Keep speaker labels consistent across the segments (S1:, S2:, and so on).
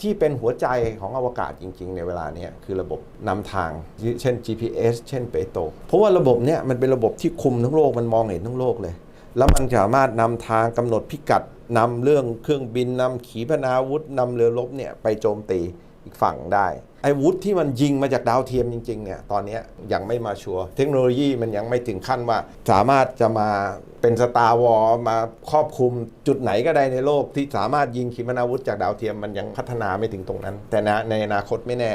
S1: ที่เป็นหัวใจของอวกาศจริง ๆ ในเวลาเนี้ยคือระบบนำทาง เช่น GPS เช่นเปโตเพราะว่าระบบเนี้ยมันเป็นระบบที่คุมทั้งโลกมันมองเห็นทั้งโลกเลย แล้วมันสามารถนำทางกำหนดพิกัดนำเรื่องเครื่องบินนำขีปนาวุธนำเรือรบเนี่ยไปโจมตีอีกฝั่งได้ ไอ้วุธที่มันยิงมาจากดาวเทียมจริงๆเนี่ยตอนนี้ยยังไม่มาชัวร์เทคโนโลยีมันยังไม่ถึงขั้นว่า สามารถจะมาเป็นสตาร์วอลมาครอบคลุมจุดไหนก็ได้ในโลก ที่สามารถยิงขีปนาวุธจากดาวเทียมมันยังพัฒนาไม่ถึงตรงนั้น แต่นะในอนาคตไม่แน่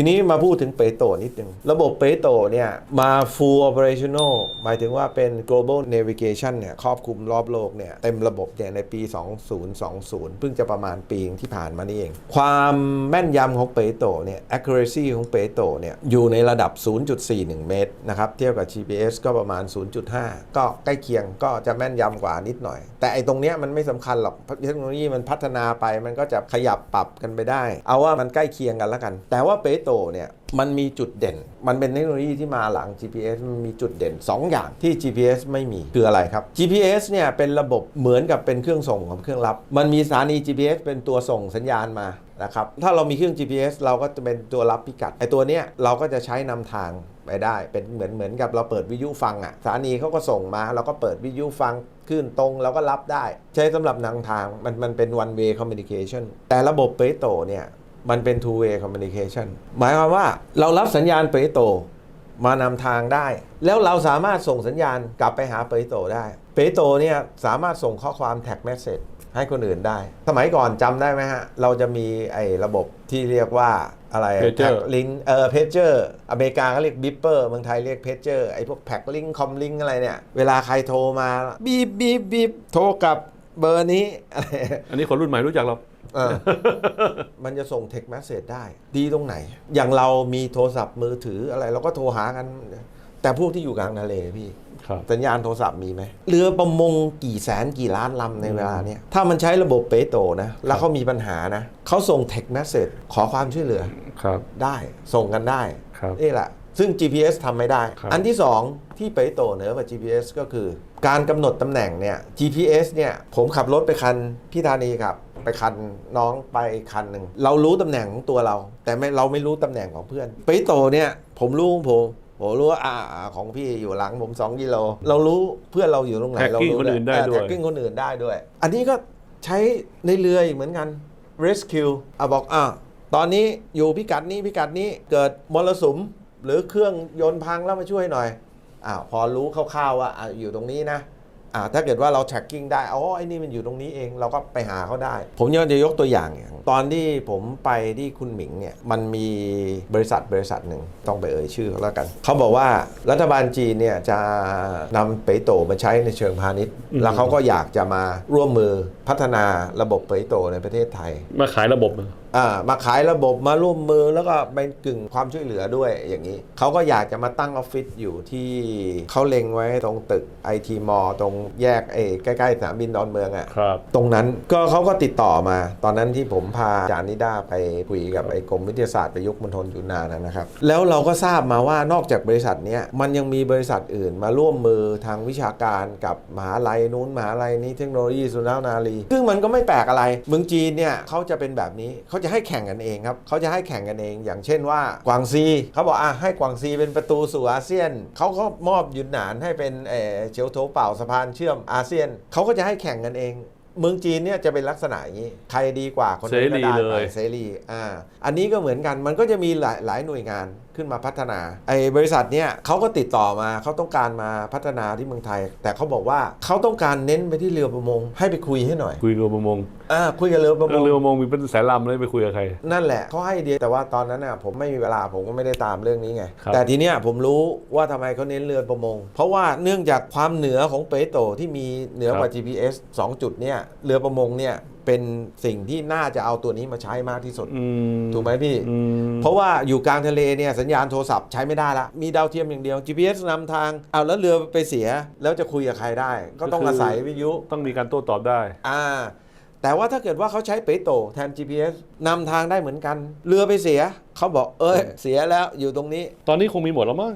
S1: ทีนี้มาพูดถึงเปโตนิดนึงระบบเปโตเนี่ยมา full operational หมายถึงว่าเป็น global navigation เนี่ยครอบคลุมรอบโลกเนี่ยเต็มระบบเนี่ยในปี 2020 เพิ่งจะประมาณปีที่ผ่านมานี่เอง ความแม่นยำของเปโตเนี่ย accuracy ของเปโตเนี่ยอยู่ในระดับ 0.41 เมตรนะครับเทียบกับ GPS ก็ประมาณ 0.5 ก็ใกล้เคียงก็จะแม่นยำกว่านิดหน่อย แต่ไอ้ตรงเนี้ยมันไม่สำคัญหรอกเทคโนโลยีมันพัฒนาไปมันก็จะขยับปรับกันไปได้ เอาว่ามันใกล้เคียงกันแล้วกัน แต่ว่าเปโตรเนี่ยมันมีจุดเด่น มันเป็นเทคโนโลยีที่มาหลัง GPS มันมีจุดเด่น 2 อย่างที่ GPS ไม่มีคืออะไรครับ GPS เนี่ยเป็นระบบเหมือนกับเป็นเครื่องส่งของเครื่องรับ มันมีสถานี GPS เป็นตัวส่งสัญญาณมานะครับถ้าเรามีเครื่อง GPS เราก็จะเป็นตัวรับพิกัดไอตัวเนี้ยเราก็จะใช้นำทางไปได้ เป็นเหมือนเหมือนกับเราเปิดวิทยุฟังอะสถานีเขาก็ส่งมาเราก็เปิดวิทยุฟังคลื่นตรงเราก็รับได้ ใช้สำหรับนำทางมันมันเป็น one way communication แต่ระบบเปโตเนี่ย มันเป็น two way communication หมายความว่าเรารับสัญญาณเปโตรมานำทางได้ แล้วเราสามารถส่งสัญญาณกลับไปหาเปโตรได้ เปโตรเนี่ยสามารถส่งข้อความแท็กเมสเซจให้คนอื่นได้ สมัยก่อนจำได้ไหมฮะ เราจะมีไอ้ระบบที่เรียกว่าอะไร
S2: Pager
S1: แท็กลิงเออเพจเจอร์อเมริกาเขาเรียกบิปเปอร์เมืองไทยเรียกเพจเจอร์ไอ้พวกแท็กลิงคอมลิงอะไรเนี่ย เวลาใครโทรมาบีบบีบบีบโทรกลับเบอร์นี้อะไร
S2: อันนี้คนรุ่นใหม่รู้จักเรา
S1: เออ มันจะส่งเทค t ม s เ a g e ได้ ดีตรงไหน อย่างเรามีโทรศัพท์มือถืออะไรเราก็โทรหากัน แต่พวกที่อยู่กลางทะเลพี่
S2: ครับ
S1: สัญญาณโทรศัพท์มีไหมเรือประมงกี่แสนกี่ล้านลำในเวลาเนี้ยถ้ามันใช้ระบบเปโตรนะ แล้วเขามีปัญหานะเขาส่งเทค t ม s เ a g e ขอความช่วยเหลือ
S2: ครับ
S1: ได้ส่งกันได้
S2: ครับ
S1: นี่แหละซึ่ง GPS ทำไม่ได้
S2: ครับ
S1: อันที่ 2 ที่เปโตรเหนือกว่า GPS ก็คือ การกำหนดตำแหน่งเนี่ย GPS เนี่ยผมขับรถไปคันพี่ธานีครับ ไปคันน้องไปคันหนึ่งเรารู้ตำแหน่งของตัวเรา แต่ไม่เราไม่รู้ตำแหน่งของเพื่อนเปโตรเนี่ยผมรู้ของผมผมรู้ว่าอ่าอ่าของพี่อยู่หลังผม2กิโลเรารู้เพื่อนเราอยู่ตรงไหน
S2: Tracking
S1: เรารู้
S2: คนอื่นได้ด้วย
S1: แท็กกิ้งคนอื่นได้ด้วย อันนี้ก็ใช้ในเรืออีกเหมือนกัน rescue อะบอกอะตอนนี้อยู่พิกัดนี้พิกัดนี้เกิดมรสุมหรือเครื่องยนต์พังแล้วมาช่วยหน่อยอ้าวพอรู้คร่าวๆว่าอะอยู่ตรงนี้นะอ่า ถ้าเกิดว่าเรา tracking ได้อ๋อไอ้นี่มันอยู่ตรงนี้เองเราก็ไปหาเขาได้ ผมยังจะยกตัวอย่างอย่าง ตอนที่ผมไปที่คุณหมิงเนี่ยมันมีบริษัทบริษัทหนึ่งต้องไปเอ่ยชื่อเขาแล้วกัน เขาบอกว่ารัฐบาลจีนเนี่ยจะนำเปโตรมาใช้ในเชิงพาณิชย์
S2: อืม
S1: แล้วเขาก็อยากจะมาร่วมมือพัฒนาระบบเปโตรในประเทศไทย
S2: มาขายระบบ
S1: อ่ามาขายระบบมาร่วมมือแล้วก็เป็นกึ่งความช่วยเหลือด้วยอย่างนี้ เขาก็อยากจะมาตั้งออฟฟิศอยู่ที่เขาเล็งไว้ตรงตึกไอทีมอตรงแยกเอใกล้ๆสนามบินดอนเมืองอะ่ะ
S2: ครับ
S1: ตรงนั้นก็เขาก็ติดต่อมา ตอนนั้นที่ผมพาอาจารย์นิด้าไปคุยกับไอ้กรมวิทยาศาสตร์ประยุกต์มณฑลอยู่นานนะครับ แล้วเราก็ทราบมาว่านอกจากบริษัทเนี้ยมันยังมีบริษัทอื่นมาร่วมมือทางวิชาการกับมหาลัยนู้นมหาลัยนี้เทคโนโลยีสุนทรนารีซึ่งมันก็ไม่แปลกอะไร เมืองจีนเนี่ยเขาจะเป็นแบบนี้เขาจะให้แข่งกันเองครับเขาจะให้แข่งกันเอง อย่างเช่นว่ากวางซีเขาบอกอะให้กวางซีเป็นประตูสู่อาเซียนเขาก็มอบยุนหนานให้เป็นเอ่อเฉียวโถเป่าสะพานเชื่อมอาเซียนเขาก็จะให้แข่งกันเองเมืองจีนเนี่ยจะเป็นลักษณะอย่างนี้ ใครดีกว่าคนนั้นก็ได้
S2: เสรี
S1: ไป
S2: เลย
S1: เสรีอ่าอันนี้ก็เหมือนกันมันก็จะมีหลายหลายหน่วยงาน ขึ้นมาพัฒนาไอ้บริษัทเนี่ยเขาก็ติดต่อมาเขาต้องการมาพัฒนาที่เมืองไทย แต่เขาบอกว่าเขาต้องการเน้นไปที่เรือประมง ให้ไปคุยให้หน่อย
S2: คุยกับประมง
S1: อ่าคุยกับเรือประมง
S2: เรือประมงมีเป็นแสนลำเลยไปคุยกับใคร
S1: นั่นแหละเขาให้ไอเดียแต่ว่าตอนนั้นน่ะผมไม่มีเวลาผมก็ไม่ได้ตามเรื่องนี้ไง
S2: ครับ
S1: แต่ทีเนี้ยผมรู้ว่าทำไมเขาเน้นเรือประมง เพราะว่าเนื่องจากความเหนือของเปโตรที่มีเหนือกว่า GPS 2 จุดเนี่ยเรือประมงเนี่ย เป็นสิ่งที่น่าจะเอาตัวนี้มาใช้มากที่สุด
S2: อืม
S1: ถูกไหมพี่
S2: อืม
S1: เพราะว่าอยู่กลางทะเลเนี่ยสัญญาณโทรศัพท์ใช้ไม่ได้ละ มีดาวเทียมอย่างเดียว GPS นำทางเอาแล้วเรือไปเสียแล้วจะคุยกับใครได้ ก็ต้องอาศัยวิทยุ
S2: ต้องมีการโต้ตอบได้
S1: อ่า แต่ว่าถ้าเกิดว่าเขาใช้เปโตแทน GPS นำทางได้เหมือนกัน เรือไปเสีย เขาบอกเอ้ยเสียแล้วอยู่ตรงนี้
S2: ตอนนี้คงมีหมดแล้วมั้ง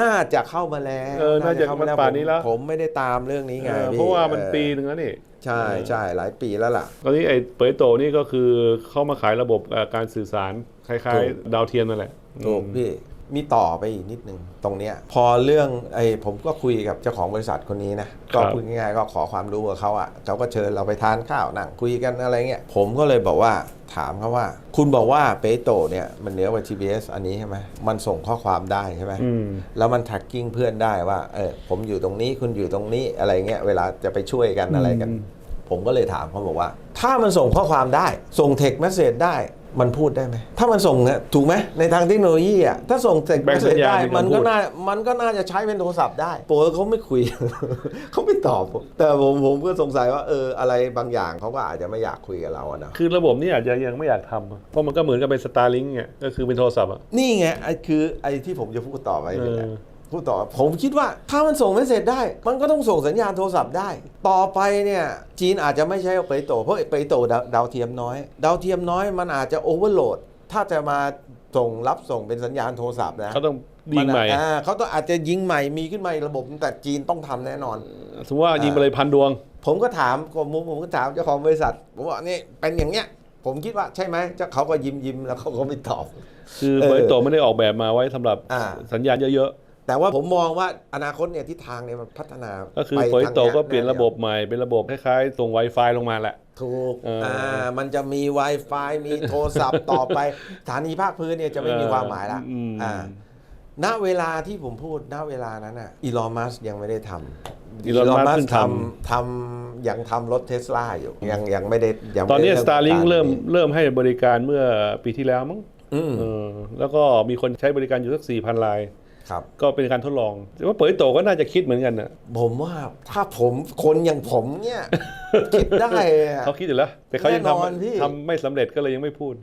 S1: น่าจะเข้ามาแล้ว
S2: เออ น่าจะ
S1: เข้มาแล้ว
S2: มันป่านนี้แล้ว
S1: ผมผมไม่ได้ตามเรื่องนี้ไง
S2: เออ
S1: พี่
S2: เพราะว่ามัน
S1: ออ
S2: ปีหนึ่งแล้วนี่
S1: ใช่ใช่หลายปีแล้วล่ะ
S2: ตอนนี้ไอ้เปยโตนี่ก็คือเข้ามาขายระบบเอ่อการสื่อสารคล้าย
S1: ถูก
S2: ๆดาวเทียมนั่นแหละ
S1: ถูก
S2: อืม
S1: พี่มีต่อไปอีกนิดนึงตรงเนี้ยพอเรื่องไอ้ผมก็คุยกับเจ้าของบริษัทคนนี้นะก็พูดง่ายๆก็ขอความรู้กับเขาอะเขาก็เชิญเราไปทานข้าวนั่งคุยกันอะไรเงี้ยผมก็เลยบอกว่า ถามเขาว่า คุณบอกว่าเปโตเนี่ยมันเหนือกว่า GPS อันนี้ใช่ไหมมันส่งข้อความได้ใช่ไหม
S2: อืม
S1: แล้วมัน tracking เพื่อนได้ว่าเออผมอยู่ตรงนี้คุณอยู่ตรงนี้อะไรเงี้ยเวลาจะไปช่วยกันอะไรกัน
S2: อืม
S1: ผมก็เลยถามเขาบอกว่า ถ้ามันส่งข้อความได้ ส่งเทคเมสเซจได้ มันพูดได้ไหม ถ้ามันส่งเนี่ยถูกไหมในทางเทคโนโลยีอะถ้าส่งเทค
S2: แบ่
S1: เม
S2: ง
S1: สเซ
S2: สั
S1: จ
S2: ญญาณ
S1: ได้
S2: ในการ
S1: มันก็
S2: พูด
S1: น่ามันก็น่าจะใช้เป็นโทรศัพท์ได้โปรเขาไม่คุย เขาไม่ตอบผมแต่ผมผมก็สงสัยว่าเอออะไรบางอย่างเขาก็อาจจะไม่อยากคุยกับเราอะนะ
S2: คือระบบนี้อาจจะยังไม่อยากทำเพราะมันก็เหมือนกับเป็นสตาร์ลิงเนี่ยก็คือเป็นโทรศัพท์อะ
S1: นี่ไงไอ้คือไอ้ที่ผมจะพูดต่อไปนี่แหละ
S2: เออ
S1: พูดต่อผมคิดว่าถ้ามันส่งเมสเซจได้ มันก็ต้องส่งสัญญาณโทรศัพท์ได้ ต่อไปเนี่ยจีนอาจจะไม่ใช้เปโต เพราะเปโตดาวดาวเทียมน้อย ดาวเทียมน้อยมันอาจจะโอเวอร์โหลด ถ้าจะมาส่งรับส่งเป็นสัญญาณโทรศัพท์นะ
S2: เขาต้องยิงใหม่
S1: นอ่าเขาต้องอาจจะยิงใหม่มีขึ้นมาอีกระบบแต่จีนต้องทำแน่นอน
S2: สมมติว่ายิงไปเลยพันดวง
S1: ผมก็ถามผมผมก็ถามเจ้าของบริษัทผมว่านี่เป็นอย่างเนี้ยผมคิดว่าใช่ไหมเจ้าเขาก็ยิ้มยิ้มแล้วเขาก็ไม่ตอบ
S2: คือ
S1: เออ
S2: เปยโตไม่ได้ออกแบบมาไว้สำหรับ
S1: อ่า
S2: สัญญาณเยอะ
S1: แต่ว่าผมมองว่าอนาคตเนี่ยทิศทางเนี่ยมันพัฒนา
S2: ๆก็คือ
S1: ไป
S2: เปย
S1: ทาง
S2: โต
S1: นี้
S2: ก็เปลี่ยน
S1: แว
S2: ระบบใหม่ เป็นระบบคล้ายๆส่ง Wi-Fi ลงมาแหละ
S1: ถูก
S2: เอออ่
S1: อ่ามันจะมี Wi-Fi มีโทรศัพท์ต่อไปสถานีภาคพื้นเนี่ยจะไม่มีความหมายละ
S2: อืม
S1: อ่าณเวลาที่ผมพูดณเวลานั้นน่ะอีลอนมัสยังไม่ได้ทำ
S2: Elon Musk เพิ่งท
S1: ทำทำยังทำรถเทสลาอยู่ยังยังไม่ได้ยังไม่
S2: ตอนนี้
S1: ได้
S2: Starlink
S1: กา
S2: เริ่มเริ่มให้บริการเมื่อปีที่แล้วมั้ง
S1: อืม
S2: เออแล้วก็มีคนใช้บริการอยู่สักสี่พันราย
S1: ครับ
S2: ก็เป็นการทดลองแต่ว่าเปยโตก็น่าจะคิดเหมือนกันนะ
S1: ผมว่าถ้าผมคนอย่างผมเนี่ย คิดได้อะ
S2: เขาคิดอยู่แล้ว แต่เขายัง
S1: แน่นอนพี่
S2: ทำทำไม่สำเร็จก็เลยยังไม่พูด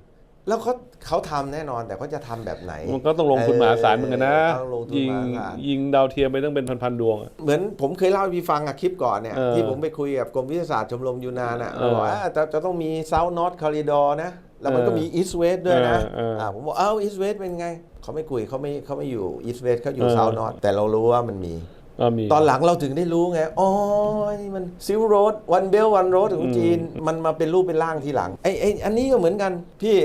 S1: แล้วเขาเขาทำแน่นอนแต่เขาจะทำแบบไหน
S2: มันก็ต้องลงทุนมหาศาลเหมือนกันนะ
S1: ต้องลงทุน
S2: ยิง
S1: มหาศาล
S2: ยิงดาวเทียมไปต้องเป็นพันๆดวงอะ
S1: เหมือนผมเคยเล่าให้พี่ฟังอะคลิปก่อนเนี่ย
S2: เออ
S1: ที่ผมไปคุยกับกรมวิทยาศาสตร์ชมรมยูนานอะ
S2: เออ
S1: บอกว่าจะจะต้องมี South North Corridor นะ แล้วมันก็มี East West ด้วยนะ
S2: เออเอออ่า
S1: ผมบอกเอ้า East West เป็นไงเขาไม่คุยเขาไม่เขาไม่อยู่ East West เขาอยู่
S2: เออ
S1: South North แต่เรารู้ว่ามันมี
S2: อ่ามี
S1: ตอนหลังเราถึงได้รู้ไง อ๋อ นี่มันซิลโรดวันเบลวันโรดของ
S2: อืม
S1: จีน มันมาเป็นรูปเป็นร่างทีหลัง ไอ้ไอ้อันนี้ก็เหมือนกัน พี่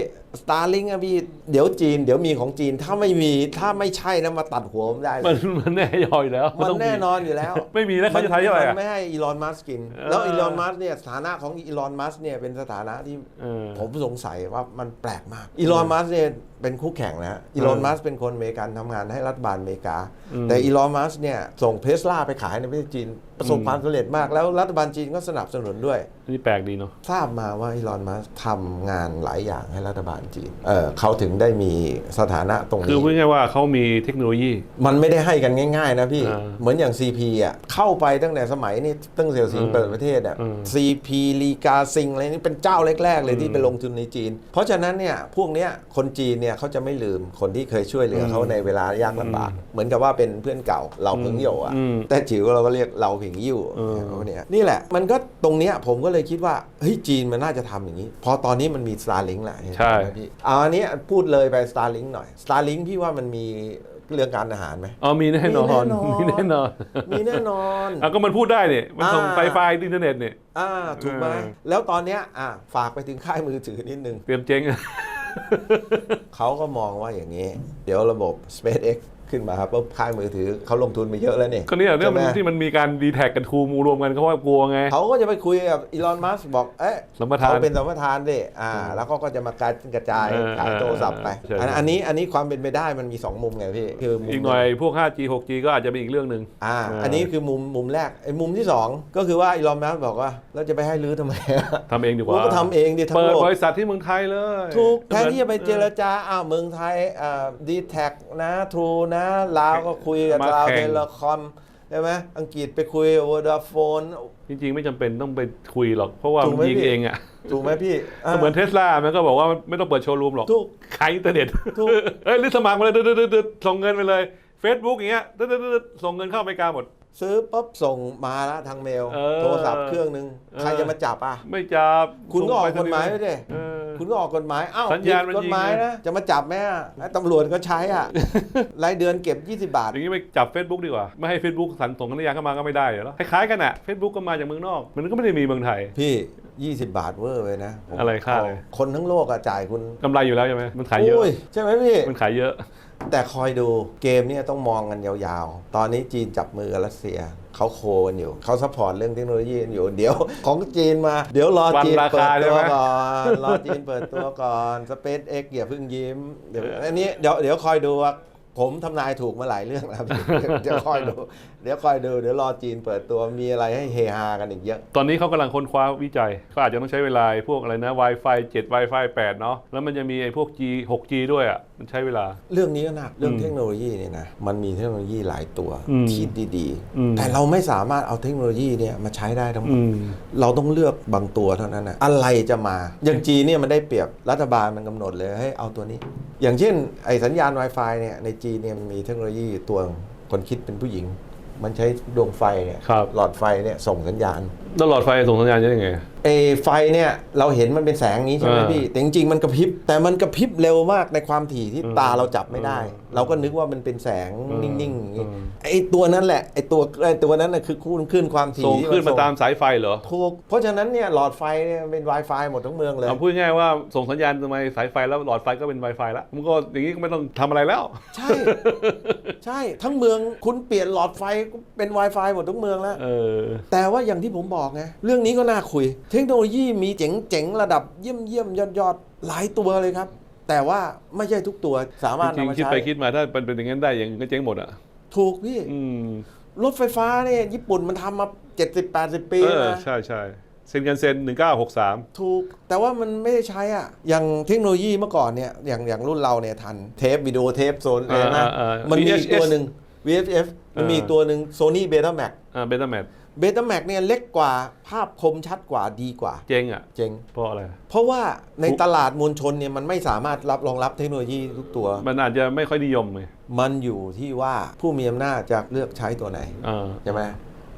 S1: Starlink อะพี่เดี๋ยวจีน เดี๋ยวมีของจีนถ้าไม่มีถ้าไม่ใช่นะมาตัดหัวผมได้เล
S2: มัน
S1: ย
S2: มันแน่ยอยแล้ว
S1: มัน
S2: ต้อง
S1: แน่นอนอยู่แล้ว
S2: ไม่มีแล้วเขาจะทำยังไง
S1: มั
S2: อะ
S1: นไม่ให้อีลอนมัสกิน
S2: เออ
S1: แล้วอีลอนมัสเนี่ยสถานะของอีลอนมัสเนี่ยเป็นสถานะที่
S2: เออ
S1: ผมสงสัยว่ามันแปลกมากอีลอนมัสเนี่ยเป็นคู่แข่งนะฮะอีลอนมัสเป็นคนอเมริกันทำงานให้รัฐบาลอเมริกา
S2: อืม
S1: แต่อีลอนมัสเนี่ยส่งเทสลาไปขายในประเทศจีนประสบ
S2: อืม
S1: ความสำเร็จมากแล้วรัฐบาลจีนก็สนับสนุนด้วย
S2: อั นนี่แปลกดีเนาะ
S1: ทราบมาว่าอีลอนมัสทำงานหลายอย่างให้รัฐบาลจีนเออเขาถึงได้มีสถานะตรง
S2: คือ
S1: นี้
S2: พูดง่ายๆว่าเขามีเทคโนโลยี
S1: มันไม่ได้ให้กันง่าย ๆ นะพี่
S2: อ่า
S1: เหมือนอย่าง CP อะเข้าไปตั้งแต่สมัยนี่ตั้งเสี่ยวสิง
S2: อืม
S1: เปิดประเทศอะ
S2: อืม
S1: CP ลีกาซิงอะไรนี่เป็นเจ้าแรก ๆ เลยที่ไปลงทุนในจีน เพราะฉะนั้นเนี่ยพวกเนี้ยคนจีนเนี่ยเขาจะไม่ลืมคนที่เคยช่วยเหลือเขาในเวลายากลำบากเหมือนกับว่าเป็นเพื่อนเก่าเราเพิงโยอะ
S2: อืม
S1: แต่จิ๋วเราก็เรียกเราผิงยิ่ว
S2: เออ
S1: พวกเนี้ยนี่แหละมันก็ตรงเนี้ยผมก็เลยคิดว่าเฮ้ยจีนมันน่าจะทำอย่างนี้ พอตอนนี้มันมี Starlink แหละ
S2: ใช่
S1: ไหมพี่เอาอันนี้พูดเลยไป Starlink หน่อย Starlink พี่ว่ามันมีเรื่องการอาหารไหม
S2: อ๋อมีแน่นอน
S1: มีแน่นอน
S2: มีแน่นอน
S1: มีแน่นอน
S2: อะก็มันพูดได้เนี่ยมันส่ง
S1: อ่า
S2: ไฟไฟอินเทอร์เน็ตเนี่ย
S1: อ่าถูกไหม
S2: เออ
S1: แล้วตอนเนี้ยอะฝากไปถึงค่ายมือถือนิดนึง
S2: เตรียมเจ๊งอะ
S1: เขาก็มองว่าอย่างนี้ เดี๋ยวระบบ SpaceX ขึ้นมาครับปุ๊บค่ายมือถือเขาลงทุนไปเยอะแล้วนี่
S2: ก็เนี่ยเนี่ยมัน
S1: ใช่ไหม
S2: ที่มันมีการดีแท็กกันทูมูรวมกันเขาว่ากลัวไง
S1: เขาก็จะไปคุยกับอีลอนมัสบอกเอ๊ะ
S2: สัมปทาน
S1: เขาเป็นสัมปทานดิอ่า แล้วเขาก็จะมากระกระจาย
S2: เออ
S1: ขายโทรศัพท์ไป
S2: ใช่
S1: อันอันนี้อันนี้ความเป็นไปได้มันมี 2 มุมไงพี่คือมุม
S2: อีกหน่อยพวก 5G 6G ก็อาจจะเป็นอีกเรื่องหนึ่ง
S1: อ่า
S2: เอออั
S1: อันนี้คือมุมมุมแรกไอ้มุมที่ 2 ก็คือว่าอีลอนมัสบอกว่าเราจะไปให้รื้อทำไม
S2: ทำเองดีก
S1: กู
S2: ว่า
S1: ก็ทำเองดิทั้ง
S2: เปิด
S1: โลก
S2: บริษัทที่เมืองไทยเลย
S1: ถูกแทนที่จะไปเจรจาอ้าวเมืองไทยอ่าดีแท็กนะทรูนะลาวก็คุยกับลาวเทเลคอมใช่ไหมอังกฤษไปคุยกับวอดาโฟน
S2: จริงๆ ไม่จำเป็นต้องไปคุยหรอก เพราะว่า
S1: ถู
S2: มั
S1: ก
S2: น
S1: ไหม
S2: ยิง
S1: พี่
S2: เองอะ
S1: ถูกไหมพี่
S2: ก็เหมือนเทสลามันก็บอกว่าไม่ต้องเปิดโชว์รูมหรอก
S1: ถูก
S2: ขายอินเทอร์เน็ต
S1: ถูก
S2: เอ้ยหรือสมัครมาเลยดึดๆๆๆส่งเงินไปเลย Facebook อย่างเงี้ยดึดๆๆๆส่งเงินเข้าอเมริกาหมด
S1: ซื้อปุ๊บส่งมาแล้วทางเมล
S2: เออ
S1: โทรศัพท์เครื่องหนึ่ง
S2: เออ
S1: ใครจะมาจับอะ
S2: ไม่จับ
S1: คุณก็ออก
S2: ส่ง
S1: กฎหมายไปดิ
S2: เออ
S1: คุณก็ออกกฎหมายเอ้า
S2: สัญญาณมัน
S1: ผิดกฎหมาย
S2: ยิงไง
S1: นะจะมาจับไหมอะไอ้ตำรวจก็ใช้อะ รายเดือนเก็บ 20 บาท
S2: อย่างนี้ไปจับ Facebook ดีกว่า ไม่ให้ Facebook สันส่งกันยาเข้ามาก็ไม่ได้เหรอคล้ายๆกันอะ Facebook ก็มาจากเมืองนอก มันก็ไม่ได้มีเมืองไทย
S1: พี่ 20 บาทเวอร์เลยนะผม
S2: อะไรค่าอะไร
S1: เคนทั้งโลกอะจ่ายคุณ
S2: กำไรอยู่แล้วใช่ไหมมันขายเยอะ
S1: โใช่ไหมพี่
S2: มันขายเยอะ
S1: แต่คอยดูเกมเนี่ยต้องมองกันยาวๆ ตอนนี้จีนจับมือกับรัสเซียเขาโคกันอยู่เขาซัพพอร์ตเรื่องเทคโนโลยีกันอยู่ เดี๋ยวของจีนมา เดี๋ยวรอจีนเปิดตัวก่อนรอจีนเปิดตัวก่อนสเปซเอ็กอย่าเพิ่งยิ้มเดี๋ยวอันนี้เดี๋ยวเดี๋ยวคอยดูว่าผมทำนายถูกมาหลายเรื่องแล้วจะคอยดูเดี๋ยวคอยดูเดี๋ยวรอจีนเปิดตัวมีอะไรให้เฮฮากันอีกเยอะ
S2: ตอนนี้เขากำลังค้นคว้าวิจัยเขาอาจจะต้องใช้เวลาไอ้พวกอะไรนะ Wi-Fi 7 Wi-Fi 8 เนาะแล้วมันจะมีไอ้พวก G 6G ด้วยอะมันใช้เวลา
S1: เรื่องนี้ก็หนักเรื่อง
S2: อืม
S1: เทคโนโลยีเนี่ยนะมันมีเทคโนโลยีหลายตัว
S2: อืม
S1: ที่ดี
S2: อืม
S1: ๆ แต่เราไม่สามารถเอาเทคโนโลยีเนี่ยมาใช้ได้ทั้งหมด
S2: อืม
S1: เราต้องเลือกบางตัวเท่านั้นนะอะไรจะมา อย่างจีนเนี่ยมันได้เปรียบรัฐบาลมันกำหนดเลยให้เอาตัวนี้ อย่างเช่นไอสัญญาณ Wi-Fi เนี่ยในจีนเนี่ยมันมีเทคโนโลยีตัวคนคิดเป็นผู้หญิง มันใช้ดวงไฟเนี่ย
S2: ครับ
S1: หลอดไฟเนี่ยส่งสัญญาณ
S2: แล้วหลอดไฟส่งสัญญาณยังไง
S1: เอไฟเนี่ยเราเห็นมันเป็นแสงนี้ใช่ไหม
S2: อ่า
S1: พี่แต่จริงๆมันกระพริบแต่มันกระพริบเร็วมากในความถี่ที่
S2: อืม
S1: ตาเราจับไม่ได้
S2: อืม
S1: เราก็นึกว่ามันเป็นแสง
S2: อืม
S1: นิ่งๆอย่างงี้
S2: อืม
S1: ไอตัวนั้นแหละไอตัวไอตัวนั้นน่ะคือคลื่นคลื่นความถี่
S2: ส่ง
S1: ที่
S2: ขึ้นมา
S1: ส่ง
S2: ตามสายไฟเหรอ
S1: ถูกเพราะฉะนั้นเนี่ยหลอดไฟเนี่ยเป็น Wi-Fi หมดทั้งเมืองเลย
S2: เอาพูดง่ายๆว่าส่งสัญญาณทำไมสายไฟแล้วหลอดไฟก็เป็น Wi-Fi แล้วมันก็อย่างนี้ก็ไม่ต้องทำอะไรแล้ว
S1: ใช่ ใช่ทั้งเมืองคุณเปลี่ยนหลอดไฟเป็น Wi-Fi หมดทั้งเมืองแล้ว
S2: เออ
S1: แต่ว่าอย่างที่ผมบอกไงเรื่องนี้ก็น่าคุย เทคโนโลยีมีเจ๋งๆระดับเยี่ยมเยี่ยมยอดยอดๆหลายตัวเลยครับ แต่ว่าไม่ใช่ทุกตัวสามารถ
S2: จริง
S1: นำมา
S2: ๆคิด
S1: ใช้
S2: ไปคิดมาถ้าเป็นเป็นอย่างนั้นได้อย่างอื่นก็เจ๊งหมดอะ
S1: ถูกพี่
S2: อืม
S1: รถไฟฟ้าเนี่ยญี่ปุ่นมันทำมา 70-80 ปี
S2: เออ
S1: นะ
S2: ใช่ใช่เซ็นกันเซ็นหนึ่งเก้าหกสาม
S1: ถูก แต่ว่ามันไม่ได้ใช้อะ อย่างเทคโนโลยีเมื่อก่อนเนี่ย อย่างอย่างรุ่นเราเนี่ยทันเทปวิดีโอเทปโซนอะไรนะ
S2: อ่าๆๆ
S1: มันมีอีก
S2: VHS
S1: ตัวหนึ่ง VHF มันมีอีก
S2: เออ
S1: ตัวหนึ่ง Sony Betamax
S2: อ่า เบต้าแมท
S1: Betamax เนี่ยเล็กกว่าภาพคมชัดกว่าดีกว่า
S2: เจ๊งอะ
S1: เจ๋ง
S2: เพราะอะไร
S1: เพราะว่าในตลาดมวลชนเนี่ยมันไม่สามารถรับรองรับเทคโนโลยีทุกตัว
S2: มันอาจจะไม่ค่อยนิยมไง
S1: มันอยู่ที่ว่าผู้มีอำนาจจะเลือกใช้ตัวไหน
S2: อ่า
S1: ใช่ไหม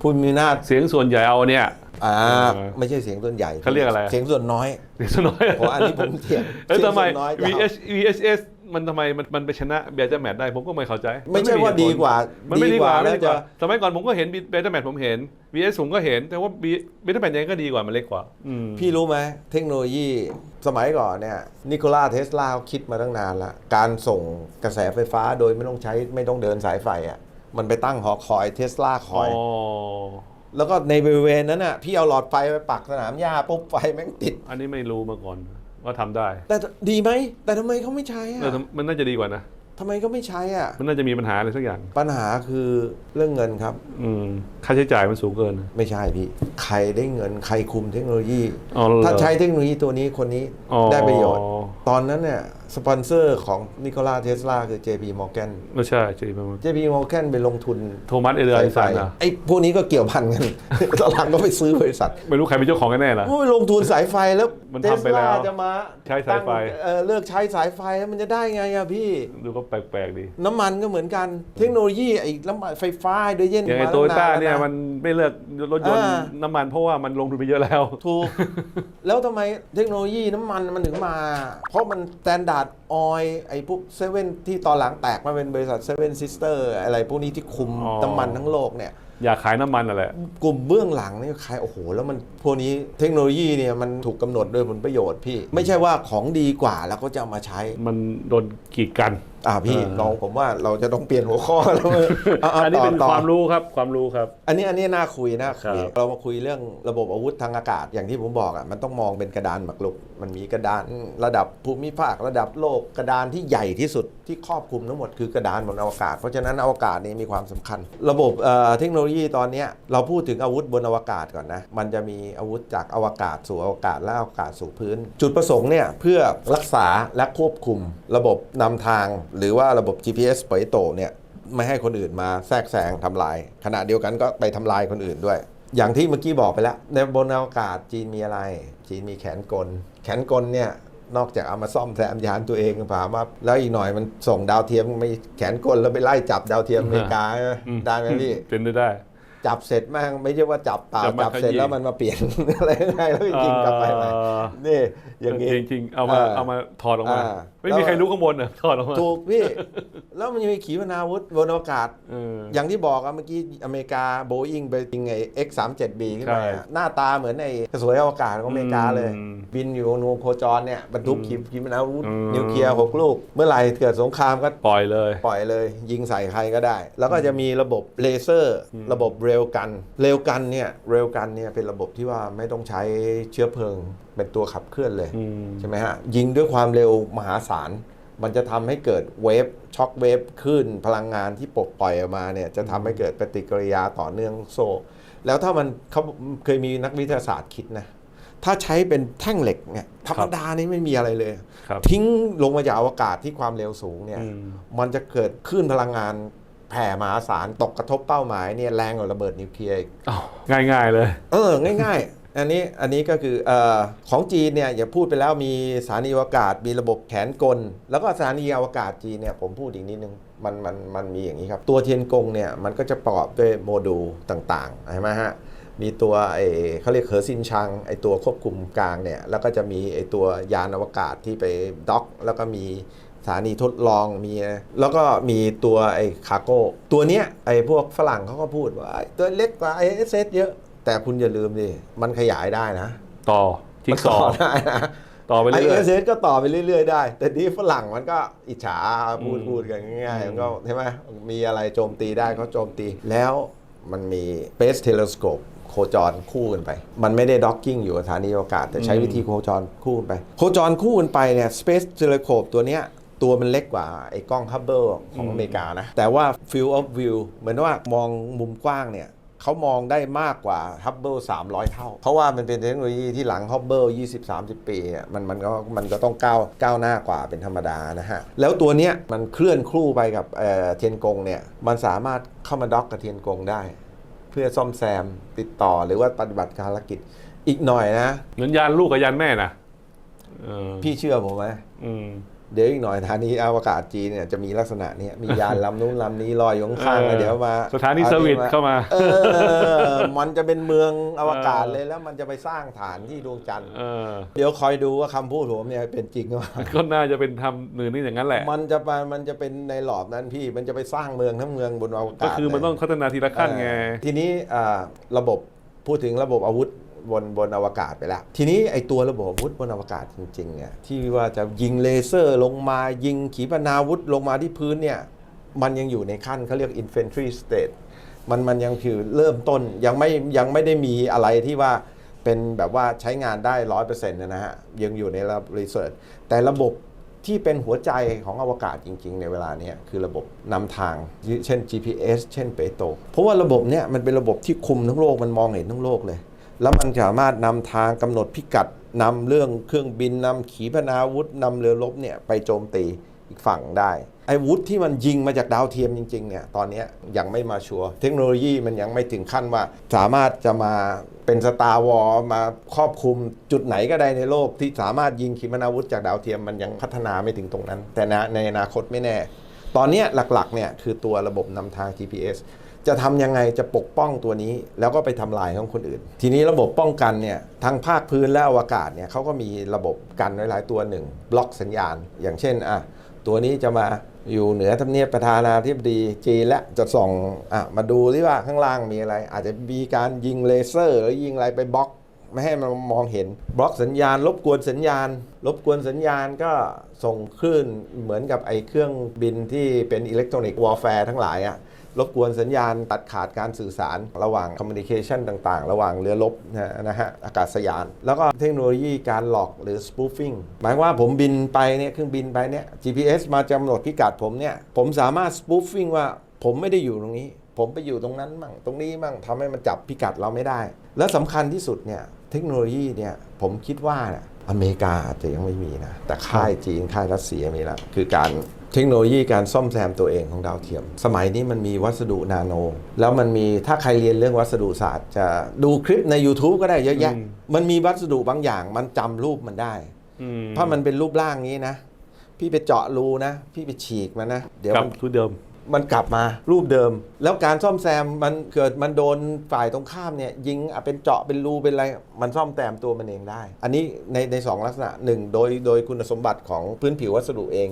S1: ผู้มีอำนาจ
S2: เสียงส่วนใหญ่เอาเนี่ย
S1: อ่า
S2: เออ
S1: ไม่ใช่เสียงส่วนใหญ่
S2: เขาเรียกอะไร
S1: เสียงส่วนน้อย
S2: เสียงส่วนน้อย
S1: เพราะอันนี้ผมเถียง
S2: เอ้ย
S1: เสียง
S2: ทำไม
S1: ส่วนน้อยจะเอา
S2: VH VHS มันทำไมมันมันไปชนะเบต้าแมทได้ผมก็ไม่เข้าใจ
S1: ไม่ใช่ว่า
S2: เหตุผล
S1: ดีกว่า
S2: มันไม่ดีกว่า
S1: แล้
S2: ไม่
S1: ว
S2: ดีก
S1: จะ
S2: ว่าสมัยก่อนผมก็เห็นเบต้าแมทผมเห็น VS ผมก็เห็น แต่ว่าเบต้าแมทยังไงก็ดีกว่ามันเล็กกว่าอืม
S1: พี่รู้ไหมเทคโนโลยีสมัยก่อนเนี่ยนิโคลาเทสลาเขาคิดมาตั้งนานละการส่งกระแสไฟฟ้าโดยไม่ต้องใช้ไม่ต้องเดินสายไฟอะมันไปตั้งหอคอยเทสลาค
S2: อ๋
S1: อ
S2: อย
S1: แล้วก็ในบริเวณนั้นน่ะพี่เอาหลอดไฟไปปักสนามหญ้าปุ๊บไฟแม่งติด
S2: อันนี้ไม่รู้มาก่อน ว่าทำได้
S1: แต่ดีไหม แต่ทำไมเขาไม่ใช้
S2: เออ
S1: อะ
S2: มันน่าจะดีกว่านะ
S1: ทำไมก็ไม่ใช้อะ
S2: มันน่าจะมีปัญหาอะไรสักอย่าง
S1: ปัญหาคือเรื่องเงินครับ
S2: อืมค่าใช้จ่ายมันสูงเกิน
S1: ไม่ใช่พี่ ใครได้เงิน ใครคุมเทคโนโลยี
S2: อ๋อเหรอ
S1: ถ้าใช้เทคโนโลยีตัวนี้คนนี้
S2: อ๋อ
S1: ได้ประโยชน์ ตอนนั้นเนี่ย สปอนเซอร์ของนิโคลาเทสลาคือ JP Morgan
S2: ไม่ใช่ใช่ไหม
S1: JP Morgan ไปลงทุน
S2: โทมัสเอเดอร์ไอ
S1: สายไฟ
S2: สันอะ
S1: ไอ้พวกนี้ก็เกี่ยวพันกันตอนหลังก็ไปซื้อบริษัท
S2: ไม่รู้ใครเป็นเจ้าของกันแน่ล่ะ
S1: โอ้ยลงทุนสายไฟแล้ว
S2: มัน
S1: เท
S2: ทำ
S1: ส
S2: ไปแล้
S1: ลาวจะมา
S2: ใช้สายไฟ
S1: ตั้งเออเลิกใช้สายไฟแล้วมันจะได้ไงอะพี่
S2: ดูก็แปลกๆดี
S1: น้ำมันก็เหมือนกันเทคโนโลยีไอ้น้ำมันไฟฟ้าไฮโดรเจน
S2: อย่างไอ้
S1: ม
S2: โตโยต้า
S1: แล้วะ
S2: เนี่ยมันไม่เลิกรถยนต์
S1: อ่า
S2: น้ำมันเพราะว่ามันลงทุนไปเยอะแล้ว
S1: ถูกแล้วทำไมเทคโนโลยีน้ำมันมันถึงมา เพราะมันสแตนดาร์ดออยไอ้พวกเซเว่นที่ตอนหลังแตกมาเป็นบริษัทเซเว่นซิสเตอร์อะไรพวกนี้ที่คุม
S2: อ๋อ
S1: น้ำมันทั้งโลกเนี่ย
S2: อยากขายน้ำมันน่ะแหละ
S1: กลุ่มเบื้องหลังนี่ใครโอ้โห แล้วมันพวกนี้เทคโนโลยีเนี่ยมันถูกกำหนดโดยผลประโยชน์พี่ ไม่ใช่ว่าของดีกว่าแล้วก็จะเอามาใช้
S2: มันโดนกีดกัน
S1: อ่าพี่
S2: เออ
S1: ลองผมว่าเราจะต้องเปลี่ยนหัวข้อแล้วเอาเอา
S2: อันนี้
S1: ต่อ
S2: เป็น
S1: ต่อ
S2: ความรู้ครับความรู้ครับ
S1: อันนี้อันนี้น่าคุยน่าคุย
S2: ครับ
S1: เรามาคุยเรื่องระบบอาวุธทางอากาศอย่างที่ผมบอกอะมันต้องมองเป็นกระดานหมากรุก มันมีกระดานระดับภูมิภาคระดับโลกกระดานที่ใหญ่ที่สุดที่ครอบคลุมทั้งหมดคือกระดานบนอวกาศ เพราะฉะนั้นอวกาศนี้มีความสำคัญ ระบบเอ่อเทคโนโลยีตอนเนี้ยเราพูดถึงอาวุธบนอวกาศก่อนนะมันจะมีอาวุธจากอวกาศสู่อวกาศและอวกาศสู่พื้น จุดประสงค์เนี่ยเพื่อรักษาและควบคุมระบบนำทางหรือว่าระบบ GPS ปอยโตเนี่ยไม่ให้คนอื่นมาแทรกแซงทำลาย ขณะเดียวกันก็ไปทำลายคนอื่นด้วย อย่างที่เมื่อกี้บอกไปแล้ว ในบนอวกาศจีนมีอะไร จีนมีแขนกล แขนกลเนี่ยนอกจากเอามาซ่อมแซมยานตัวเองถามว่าแล้วอีกหน่อยมันส่งดาวเทียมไม่แขนกลแล้วไปไล่จับดาวเทียมอเมริกาใช่ไหม
S2: อืม
S1: ได้ไหมพี่
S2: เป็นได้ได้
S1: จับเสร็จแม่งไม่ใช่ว่าจับเปล่า
S2: จับมา
S1: จับเสร็จ
S2: ขยี้
S1: แล้วมันมาเปลี่ยนอะไรง่ายแล้วยิงกลับไปไหม
S2: เอ่อ
S1: นี่อย่างนี้
S2: จริงๆเอามา
S1: เออ
S2: เอามาถอดออกมา
S1: อ่า
S2: ไม่มีใครรู้ข้างบนเหรอถอดออกมา
S1: ถูกพี่ แล้วมันยังมีขีปนาวุธบนอากาศ
S2: เออ
S1: อย่างที่บอกอะเมื่อกี้อเมริกาโบอิงไปยิงไอ้ X37B ขึ้นไป
S2: ใช่
S1: อะหน้าตาเหมือนไอ้กระสวยอวกาศของอเมริกาเลย
S2: อืม
S1: บินอยู่บนวงโคจรเนี่ยบรรทุกขีปนาวุธ
S2: อืม
S1: นิวเคลียร์หกลูก เมื่อไหร่เกิดสงครามก็
S2: ปล่อยเลย
S1: ปล่อยเลย ยิงใส่ใครก็ได้ แล้วก็จะมีระบบเลเซอร์ ระบบเรลกัน เรลกันเนี่ย เรลกันเนี่ยเป็นระบบที่ว่าไม่ต้องใช้เชื้อเพลิง เป็นตัวขับเคลื่อนเลย
S2: อืม
S1: ใช่ไหมฮะ ยิงด้วยความเร็วมหาศาล มันจะทำให้เกิดเวฟช็อคเวฟขึ้นพลังงานที่ปลดปล่อยออกมาเนี่ยจะทำให้เกิดปฏิกิริยาต่อเนื่องโซ่ แล้วถ้ามันเขาเคยมีนักวิทยาศาสตร์คิดนะถ้าใช้เป็นแท่งเหล็กเนี่ยธรรมดานี่ไม่มีอะไรเลย
S2: ครับ
S1: ทิ้งลงมาจากอวกาศที่ความเร็วสูงเนี่ย
S2: อืม
S1: มันจะเกิดคลื่นพลังงาน แผ่มหาศาลตกกระทบเป้าหมายเนี่ยแรงกว่าระเบิดนิวเคลียร์อีก
S2: อ้าวง่ายๆเลย
S1: เออ ง่าย ๆอันนี้อันนี้ก็คือเออของจีนเนี่ยอย่าพูดไปแล้วมีสถานีอวกาศมีระบบแขนกล แล้วก็สถานีอวกาศจีนเนี่ยผมพูดอีกนิดนึงมันมันมันมีอย่างนี้ครับ ตัวเทียนกงเนี่ยมันก็จะประกอบด้วยโมดูลต่างๆใช่ไหมฮะมีตัวไอเขาเรียกเหอซินชังไอตัวควบคุมกลางเนี่ยแล้วก็จะมีไอตัวยานอวกาศที่ไปด็อก แล้วก็มี สถานีทดลองมีแล้วก็มีตัวไอคาร์โก้ ตัวเนี้ยไอพวกฝรั่งเขาก็พูดว่าไอ้ตัวเล็กกว่าไอเอสเยอะ แต่คุณอย่าลืมดิ มันขยายได้นะ
S2: ต่อจิ๊กซอ
S1: มัน
S2: ว์
S1: ได้นะ
S2: ต่อไป
S1: ไอ
S2: เรื่
S1: เอ
S2: อย
S1: สก็ต่อไปเรื่อย ๆ ได้ แต่นี่ฝรั่งมันก็อิจฉาพูด
S2: อืม
S1: พูดกันง่าย
S2: อืม
S1: ๆมันก็ใช่ไหมมีอะไรโจมตีได้ก็โจมตีแล้วมันมี Space Telescope โคจรคู่กันไป มันไม่ได้ด็อกกิ้งอยู่กับสถานีอวกาศ แต่ใช้วิธีโคจรคู่กันไป โคจรคู่กันไปเนี่ย Space Telescope ตัวเนี้ย ตัวมันเล็กกว่าไอ้กล้องฮับเบิลของอเมริกานะ แต่ว่า Field of View เหมือนว่ามองมุมกว้างเนี่ยเขามองได้มากกว่า Hubble 300 เท่า เพราะว่ามันเป็นเทคโนโลยีที่หลัง Hubble 20-30 ปีอะมันมันก็มันก็ต้องก้าวก้าวหน้ากว่าเป็นธรรมดานะฮะ แล้วตัวเนี้ยมันเคลื่อนครู่ไปกับเอ่อเทียนกงเนี่ย มันสามารถเข้ามาด็อกกับเทียนกงได้ เพื่อซ่อมแซมติดต่อหรือว่าปฏิบัติภารกิจอีกหน่อยนะ
S2: ๆเหมือนยานลูกกับยานแม่นะเออ
S1: พี่เชื่อผมไหม
S2: อืม
S1: เดี๋ยวอีกหน่อยสถานีอวกาศจีนเนี่ยจะมีลักษณะเนี้ยมียานลำนู้นลำนี้ลอยอยู่ข้างๆแล้วเดี๋ยวมา
S2: สถานีเซอร์วิสเข้ามา
S1: เออมันจะเป็นเมืองอวกาศเลยแล้วมันจะไปสร้างฐานที่ดวงจันทร์
S2: เออ
S1: เดี๋ยวคอยดูว่าคำพูดผมเนี่ยเป็นจริงหรือเปล่า
S2: ก็น่าจะเป็นทำหนึ่งนี่อย่างนั้นแหละ
S1: มันจะไปมันจะเป็นในหลอบนั้นพี่มันจะไปสร้างเมืองทั้งเมืองบนอวกาศ
S2: ก็คือมันต้องพัฒนาทีละขั้นไง
S1: เออทีนี้อ่าระบบพูดถึงระบบอาวุธ บนบนอวกาศไปแล้ว ทีนี้ไอตัวระบบอาวุธบนอวกาศจริงๆเนี่ยที่ว่าจะยิงเลเซอร์ลงมายิงขีปนาวุธลงมาที่พื้นเนี่ยมันยังอยู่ในขั้นเขาเรียก infantry state มันมันยังคือเริ่มต้นยังไม่ยังไม่ได้มีอะไรที่ว่าเป็นแบบว่าใช้งานได้ร้อยเปอร์เซ็นต์นะฮะ ยังอยู่ในระบบ research แต่ระบบที่เป็นหัวใจของอวกาศจริง ๆ ในเวลาเนี้ยคือระบบนำทาง เช่น GPS เช่นเปโตเพราะว่าระบบเนี้ยมันเป็นระบบที่คุมทั้งโลกมันมองเห็นทั้งโลกเลย แล้วมันสามารถนำทางกำหนดพิกัดนำเรื่องเครื่องบินนำขีปนาวุธนำเรือรบเนี่ยไปโจมตีอีกฝั่งได้ไอ้วุธที่มันยิงมาจากดาวเทียมจริงๆเนี่ยตอนนี้ยังไม่มาชัวร์เทคโนโลยีมันยังไม่ถึงขั้นว่า สามารถจะมาเป็นสตาร์วอลมาครอบคลุมจุดไหนก็ได้ในโลก ที่สามารถยิงขีปนาวุธจากดาวเทียมมันยังพัฒนาไม่ถึงตรงนั้น แต่นะในอนาคตไม่แน่ ตอนนี้หลักๆเนี่ยคือตัวระบบนำทาง GPS จะทำยังไงจะปกป้องตัวนี้ แล้วก็ไปทำลายของคนอื่น ทีนี้ระบบป้องกันเนี่ยทั้งภาคพื้นและอวกาศเนี่ยเขาก็มีระบบกันไว้หลายตัวหนึ่งบล็อกสัญญาณ อย่างเช่นอะตัวนี้จะมาอยู่เหนือทำเนียบประธานาธิบดีจีนและจะส่องอะมาดูที่ว่าข้างล่างมีอะไร อาจจะมีการยิงเลเซอร์ หรือยิงอะไรไปบล็อกไม่ให้มันมองเห็นบล็อกสัญญาณ รบกวนสัญญาณ รบกวนสัญญาณก็ส่งคลื่นเหมือนกับไอ้เครื่องบินที่เป็นอิเล็กทรอนิกส์วอลแฟร์ทั้งหลายอะ รบกวนสัญญาณตัดขาดการสื่อสารระหว่างคอมมิวนิเคชันต่างๆ ระหว่างเรือรบนะนะฮะอากาศยาน แล้วก็เทคโนโลยีการหลอกหรือ spoofing หมายว่าผมบินไปเนี่ยเครื่องบินไปเนี่ย GPS มาจำหนดพิกัดผมเนี่ย ผมสามารถ spoofing ว่าผมไม่ได้อยู่ตรงนี้ ผมไปอยู่ตรงนั้นมั่งตรงนี้มั่งทำให้มันจับพิกัดเราไม่ได้ และสำคัญที่สุดเนี่ยเทคโนโลยีเนี่ยผมคิดว่าเนี่ยอเมริกาอาจจะยังไม่มีนะแต่ค่ายจีนค่ายรัสเซียมีแล้วคือการ เทคโนโลยีการซ่อมแซมตัวเองของดาวเทียม สมัยนี้มันมีวัสดุนาโน แล้วมันมีถ้าใครเรียนเรื่องวัสดุศาสตร์ จะดูคลิปใน YouTube ก็ได้เยอะแยะ
S2: อืม
S1: มันมีวัสดุบางอย่างมันจำรูปมันได้
S2: อืม
S1: ถ้ามันเป็นรูปร่างนี้นะ พี่ไปเจาะรูนะ พี่ไปฉีกมันนะ เดี๋ยว
S2: กลับ
S1: มัน
S2: ทุกเดิม
S1: มันกลับมารูปเดิม แล้วการซ่อมแซมมันเกิดมันโดนฝ่ายตรงข้ามเนี่ยยิงอะเป็นเจาะเป็นรูเป็นอะไรมันซ่อมแซมตัวมันเองได้ อันนี้ในในสองลักษณะหนึ่งโดยโดยคุณสมบัติของพื้นผิววัสดุเอง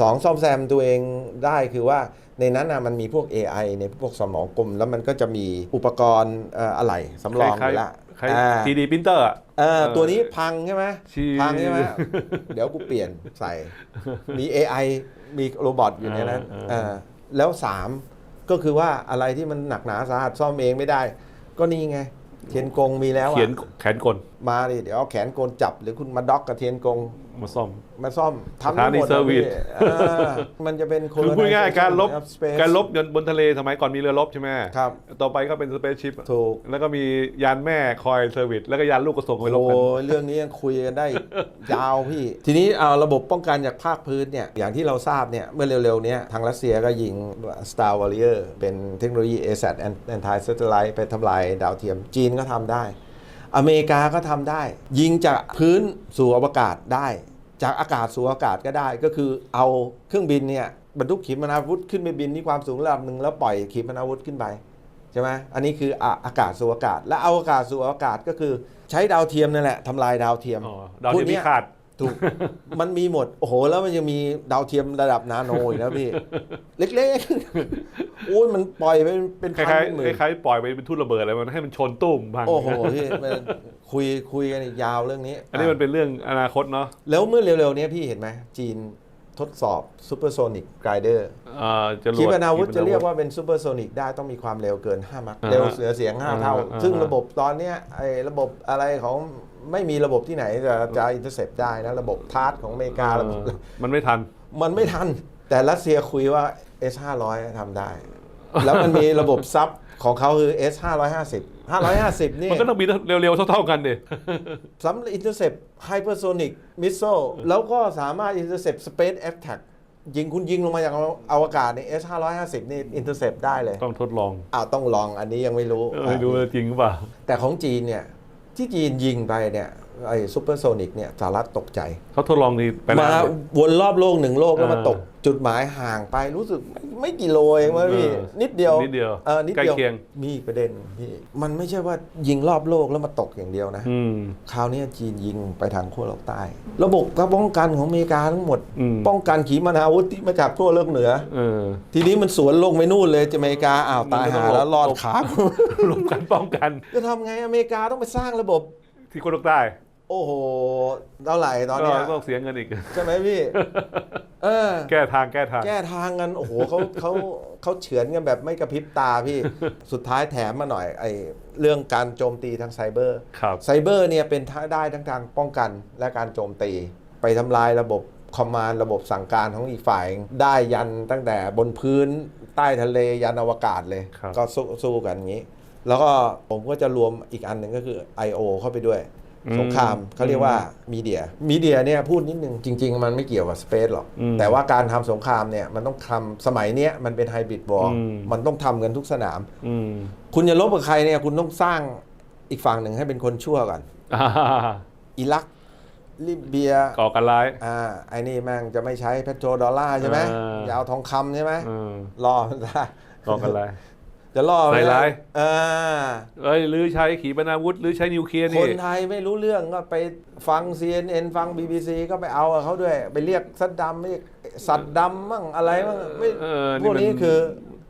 S1: สองซ่อมแซมตัวเองได้คือว่าในนั้นนะมันมีพวก AI ในพวกสมองกลม แล้วมันก็จะมีอุปกรณ์เอ่ออะไรสำรองอ
S2: คล้าย
S1: ยู่ละ
S2: ๆคล้าย
S1: อ่า
S2: 3D printer อะ
S1: เออ
S2: เออ
S1: ตัวนี้พังใช่ไหม
S2: ชี้
S1: พังใช่ไหมเดี๋ยวกูเปลี่ยนใส่มี AI มีโรบอทอยู่ในนั้น
S2: เออเออ
S1: เออแล้วสามก็คือว่าอะไรที่มันหนักหนาสาหัสซ่อมเองไม่ได้ ก็นี่ไง เทียนกงมีแล้วอะ
S2: เขียนแขนกล
S1: มาดิเดี๋ยวเอาแขนโกนจับหรือคุณมาด็อกกับเทียนกง
S2: มาซ่อม
S1: มาซ่อมทำ
S2: สถานี
S1: ทั้งหมด
S2: เซอร์วิส
S1: นะพี่เออมันจะเป็น
S2: คือพูดง่ายๆการลบ
S1: colonization of space
S2: การลบบนทะเลสมัยก่อนมีเรือรบใช่ไหม
S1: ครับ
S2: ต่อไปก็เป็นสเปซชิพ
S1: ถูก
S2: แล้วก็มียานแม่คอยเซอร์วิสแล้วก็ยานลูกก็ส่งไปรบ
S1: โอ้
S2: กัน
S1: ยเรื่องนี้ยังคุยกันได้ ยาวพี่ ทีนี้เอาระบบป้องกันจากภาคพื้นเนี่ย อย่างที่เราทราบเนี่ย เมื่อเร็วๆเนี้ยทางรัสเซียก็ยิง Star Warrior เป็นเทคโนโลยี ASAT Anti Satellite ไปทำลายดาวเทียม จีนก็ทำได้ อเมริกาก็ทำได้ ยิงจากพื้นสู่อวกาศได้ จากอากาศสู่อากาศก็ได้ ก็คือเอาเครื่องบินเนี่ยบรรทุกขีปนาวุธขึ้นไปบินที่ความสูงระดับหนึ่งแล้วปล่อยขีปนาวุธขึ้นไปใช่ไหมอันนี้คืออะอากาศสู่อากาศ และเอาอากาศสู่อากาศก็คือ ใช้ดาวเทียมนั่นแหละทำลายดาวเทียม
S2: อ๋อดาวเทียม
S1: พก
S2: พิ
S1: นี้
S2: ฆาต
S1: ถูก มันมีหมด โอ้โห แล้วมันยังมีดาวเทียมระดับนาโนอีกนะพี่ เล็กๆ โอ้ยมันปล่อยไปเป็น
S2: ค
S1: พัน
S2: ล้าย
S1: เป็นหมื่น
S2: ๆคล้ายๆปล่อยไปเป็นทุ่นระเบิดอะไรมันให้มันชนตุ้มพัง
S1: โอ้โหพี่มันคุยคุยกันอีกยาวเรื่องนี้
S2: อันนี้มันเป็นเรื่องอนาคตเนาะ
S1: แล้วเมื่อเร็วๆเนี้พี่เห็นไหมจีนทดสอบซูเปอร์โซนิกไกเดอร์
S2: อ่าจรวด
S1: ขีปนาวุธ
S2: ขี
S1: จะเรียกว่าเป็นซูเปอร์โซนิกได้ต้องมีความเร็วเกิน 5 มัค
S2: อ่าฮะ
S1: เร็วเสือเสียง 5 เท่า
S2: อ่าฮะ
S1: ซึ่ง
S2: อ่าฮะ
S1: ระบบตอนเนี้ยไอ้ระบบอะไรของ ไม่มีระบบที่ไหนจะจะอินเตอร์เซปได้นะ ระบบทาร์ตของอเมริการะบบ
S2: เออมันไม่ทัน
S1: มันไม่ทัน แต่รัสเซียคุยว่า S 5 0 0 ทำได้ แล้วมันมีระบบซับของเขาคือ S 5 5 0 550 นี่
S2: มันก็ต้องบินเร็วๆ เท่าๆกันดิ
S1: สำหรับอินเตอร์เซปไฮเปอร์โซนิกมิสโซแล้วก็สามารถอินเตอร์เซปสเปซแอฟแท็กยิงคุณยิงลงมาจากอวกาศใน S 550 นี่อินเตอร์เซปได้เลย
S2: ต้องทดลอง
S1: อ้าวต้องลองอันนี้ยังไม่รู้
S2: เออไม่รู้ว่าจริงหรือเปล่า
S1: แต่ของจีนเนี่ย ที่จีนยิงไปเนี่ย ไอ้ซูเปอร์โซนิกเนี่ยสหรัฐตกใจ
S2: เขาทดลองดีไป
S1: มา
S2: แล้ว
S1: วนรอบโลกหนึ่งโลกแล้วมา
S2: อ่า
S1: ตกจุดหมายห่างไปรู้สึกไม่ไม่กี่โลเองวะพี่
S2: เออ
S1: นิดเดียว
S2: นิดเดียว
S1: เออนิด
S2: ใกล้
S1: เดียว
S2: เคียง
S1: มีอีกประเด็นพี่มันไม่ใช่ว่ายิงรอบโลกแล้วมาตกอย่างเดียวนะ
S2: อืม
S1: คราวนี้จีนยิงไปทางขั้วโลกใต้ ระบบการป้องกันของอเมริกาทั้งหมด
S2: อืม
S1: ป้องกันขีปนาวุธที่มาจากขั้วโลกเหนือ
S2: เออ
S1: ทีนี้มันสวนลงไปนู่นเลยจะอเมริกาอ้าวตายหาแล้วรอดขา
S2: รวมกันป้องกัน
S1: จะทำไงอเมริกาต้องไปสร้างระบบ
S2: ที่คนโลกใต้
S1: โอ้โหเท่าไหร่ตอน
S2: ก็
S1: เนี้ย
S2: ต้องเสียเงินอีก
S1: ใช่ไหมพี่ เออ
S2: แก้ทางแก้ทาง
S1: แก้ทางกันโอ้โหเขาเขาเขาเฉือนกันแบบไม่กระพริบตาพี่ สุดท้ายแถมมาหน่อยไอ้เรื่องการโจมตีทางไซเบอร์
S2: ครับ
S1: ไซเบอร์เนี่ยเป็นทั้งได้ทั้งทางป้องกันและการโจมตี ไปทำลายระบบคอมมานด์ระบบสั่งการของอีกฝ่ายได้ยันตั้งแต่บนพื้นใต้ทะเลยันอวกาศเลย
S2: ครับ
S1: ก็สู้สู้กันอย่างนี้ แล้วก็ผมก็จะรวมอีกอันหนึ่งก็คือ I.O. เข้าไปด้วย
S2: อืม
S1: สงครามเขาเรียกว่ามีเดียมีเดียเนี่ยพูดนิดนึง จริง ๆ มันไม่เกี่ยวกับสเปซหรอก
S2: อืม
S1: แต่ว่าการทำสงครามเนี่ยมันต้องทำสมัยเนี้ยมันเป็นไฮบริดวอร์
S2: อืม
S1: มันต้องทำกันทุกสนาม
S2: อืม
S1: คุณจะลบกับใครเนี่ยคุณต้องสร้างอีกฝั่งหนึ่งให้เป็นคนชั่วก่อน
S2: อ่า
S1: อิรักลิเบีย
S2: ก่อการร้าย
S1: อ่า ไอ้นี่แม่งจะไม่ใช้เพโตรดอลลาร์ใช่ไหม
S2: เออ
S1: จะเอาทองคำใช่ไหม
S2: เออ
S1: ล่อมันได้
S2: ก่อการร้าย
S1: จะล่อมัน
S2: ใส่ร้าย
S1: อ่า
S2: เอ้ยหรือใช้ขีปนาวุธหรือใช้นิวเคลียร์
S1: ค
S2: นี่
S1: นไทยไม่รู้เรื่องก็ไปฟัง CNN ฟัง BBC ก็ไปเอากับเขาด้วย ไปเรียกสัดดำเรียกสัตว์ดำมั่งอะไรมั่งไม่
S2: เออ
S1: พวกนี้
S2: มั
S1: คือ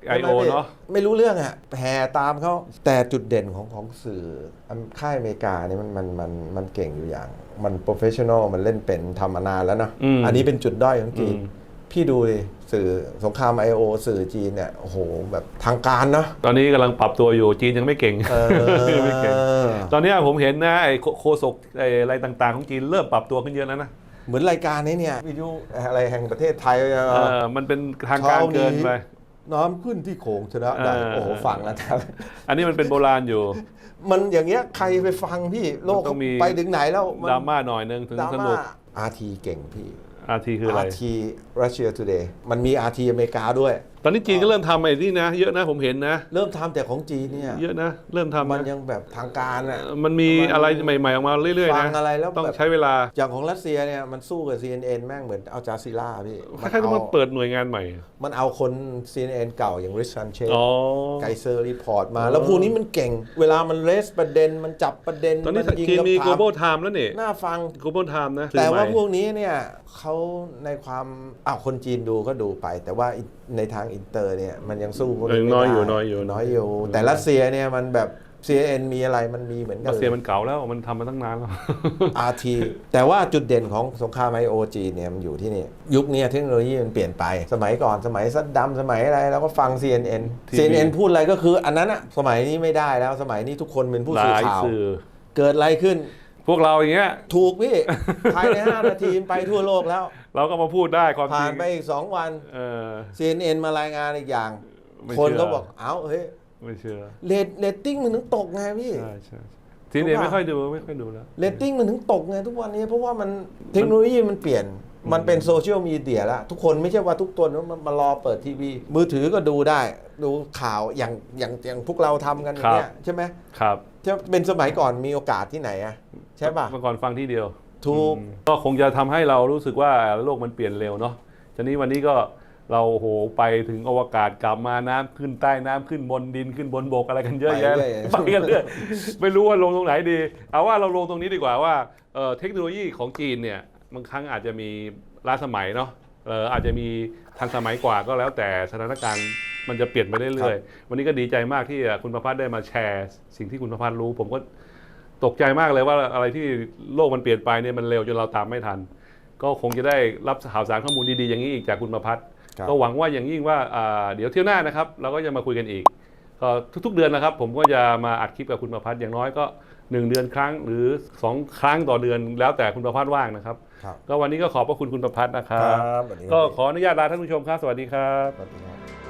S2: ไอโอเนาะ
S1: ไม่รู้เรื่องอะแห่ตามเขาแต่จุดเด่นของของสื่อค่ายอเมริกานี่มันมันมันมันเก่งอยู่อย่าง มันโปรเฟชชั่นอลมันเล่นเป็นทำมานานแล้วเนอะ
S2: อืม
S1: อันนี้เป็นจุดด้อยของจีน
S2: อืม
S1: พี่ดูดิ สื่อสงคราม I.O. สื่อจีนเนี่ยโอ้โหแบบทางการเนาะ
S2: ตอนนี้กำลังปรับตัวอยู่จีนยังไม่เก่ง
S1: เออ
S2: ไม่เก่ง ตอนเนี้ยผมเห็นนะไอ้โคโคศกไอ้อะไรต่างๆ ของจีนเริ่มปรับตัวขึ้นเยอะแล้วนะ
S1: เหมือนรายการนี้เนี่ยวิทยุอะไรแห่งประเทศไทยเอ
S2: เอ
S1: อ
S2: อมันเป็นทางการเกินไป
S1: น้ำขึ้นที่โขงชนะได้
S2: เออ
S1: โอ้โหฟังแล้วครับ
S2: อันนี้มันเป็นโบราณอยู่
S1: มันอย่างเงี้ยใครไปฟังพี่โลก
S2: มันต้องมี
S1: ไปถึงไหนแล้วมัน
S2: ดราม่าหน่อยนึงถึง
S1: ดรา
S2: ส
S1: ม่า
S2: นุก
S1: อาทีเก่งพี่
S2: RT คืออะไร
S1: RT Russia Today มันมี RT อเมริกาด้วย
S2: ตอนนี้จีนก็เริ่มทำไอ้นี่นะ เยอะนะผมเห็นนะ
S1: เริ่มทำแต่ของจีนเนี่ย
S2: เยอะนะ เริ่มทำ
S1: มัน
S2: นะ
S1: ยังแบบทางการอะ
S2: มันมีอะไรใหม่ๆออกมาเรื่อยๆ
S1: ฟั
S2: นะ
S1: งอะไรแล้ว
S2: ต้อง
S1: แบบ
S2: ใช้เวลา
S1: อย่างของรัสเซียเนี่ยมันสู้กับ CNN แม่งเหมือนเอาจาซีล่าพี่
S2: คล้ายๆต้องมาเปิดหน่วยงานใหม่
S1: มันเอาคน CNN เก่าอย่างริชันเช
S2: อ๋อ
S1: ไกเซอร์รีพอร์ตมา แล้วพวกนี้มันเก่ง เวลามันเลสประเด็นมันจับประเด็น
S2: ตอนนี้
S1: มัยิง
S2: จีนมี
S1: คำถาม
S2: global time แล้วนี่
S1: น่าฟัง
S2: global time นะ
S1: แต่ว่า
S2: สื่อใหม่
S1: พวกนี้เนี่ยเขาในความอ้าวคนจีนดูก็ดูไป แต่ว่าในทางอินเตอร์เนี่ยมันยังสู้พวก
S2: เอ
S1: นี้
S2: อ
S1: ไม่
S2: น้อย
S1: ได้
S2: อยู่น้อยอยู่
S1: น้อยอยู่ แต่รัสเซียเนี่ยมันแบบ CNN มีอะไรมันมีเหมือนกั
S2: รั
S1: น
S2: สเซียมันเก่าแล้วมันทำมาตั้งนานแล้ว
S1: RT แต่ว่าจุดเด่นของสงครามไอโอจีเนี่ยมันอยู่ที่นี่ ยุคเนี้ยเทคโนโลยีมันเปลี่ยนไป สมัยก่อนสมัยซัดดัมสมัยอะไรเราก็ฟัง CNN
S2: TV
S1: CNN พูดอะไรก็คืออันนั้นอะสมัยนี้ไม่ได้แล้วสมัยนี้ทุกคนเป็นผู้
S2: ห
S1: สื่อ
S2: ลาย
S1: ข่าว
S2: สื่อ
S1: เกิดอะไรขึ้น
S2: พวกเราอย่างเงี้ย
S1: ถูกพี่ ภายใน 5 นาทีไปทั่วโลกแล้ว
S2: เราก็มาพูดได้ความจ
S1: ผ่า
S2: ริ
S1: น
S2: ง
S1: ไปอีก 2 วัน
S2: เออ
S1: CNN มารายงานอีกอย่าง
S2: ไม่
S1: คน
S2: เชื่อ
S1: ก็บอก เอ้าเฮ้ย
S2: ไม่เชื่อ
S1: เรตเรตติ้งมันถึงตกไงพี่
S2: ใช่ใช่ทีนี้
S1: รู้ป่ะ
S2: ไม่ค่อยดูไม่ค่อยดูแล้ว
S1: เรตติ้งมันถึงตกไงทุกวันนี้เพราะว่ามันเทคโนโลยีมันเปลี่ยน มันเป็นโซเชียลมีเดียแล้วทุกคนไม่ใช่ว่าทุกตัวมันมารอเปิดทีวี มือถือก็ดูได้ ดูข่าวอย่างอย่างอย่างพวกเราทำกันอย่างเนี้ยใช่ไหม
S2: ครับ
S1: จะเป็นสมัยก่อนมีโอกาสที่ไหนอะใช่ป่ะ
S2: เมื่อก่อนฟังที่เดียว
S1: ถูก
S2: อืมก็คงจะทำให้เรารู้สึกว่าโลกมันเปลี่ยนเร็วเนาะทีนี้วันนี้ก็เราโอ้โหไปถึงอวกาศกลับมาน้ำขึ้นใต้น้ำขึ้นบนดินขึ้นบนบกอะไรกันเยอะแยะ
S1: ไปเรื่อย
S2: ไปกันเรื่อยไม่รู้ว่าลงตรงไหนดี เอาว่าเราลงตรงนี้ดีกว่าว่าเอ่อเทคโนโลยีของจีนเนี่ยบางครั้งอาจจะมีล้าสมัยเนาะเอออาจจะมีทันสมัยกว่าก็แล้วแต่สถานการณ์ มันจะเปลี่ยนไปเรื่อยๆ วันนี้ก็ดีใจมากที่คุณประพัฒน์ได้มาแชร์ สิ่งที่คุณประพัฒน์รู้ ผมก็ตกใจมากเลยว่าอะไรที่โลกมันเปลี่ยนไปเนี่ยมันเร็วจนเราตามไม่ทัน ก็คงจะได้รับข่าวสารข้อมูลดีๆอย่างนี้อีกจากคุณประพัฒน์
S1: ครับ
S2: ก็หวังว่าอย่างยิ่งว่าอ่าเดี๋ยวเที่ยวหน้านะครับ เราก็จะมาคุยกันอีกก็ทุกๆเดือนนะครับ ผมก็จะมาอัดคลิปกับคุณประพัฒน์อย่างน้อยก็1เดือนครั้งหรือ 2 ครั้งต่อเดือนแล้วแต่คุณประพัฒน์ว่างนะครับ
S1: ครับ
S2: ก็วันนี้ก็ขอบพระคุณคุณประพัฒน์นะค
S1: ค
S2: รั
S1: รับบสวัสดีครับ
S2: ก็ขออนุญาตลาท่านผู้ชมครับ สวัสดีครับ
S1: สวัสดีครับ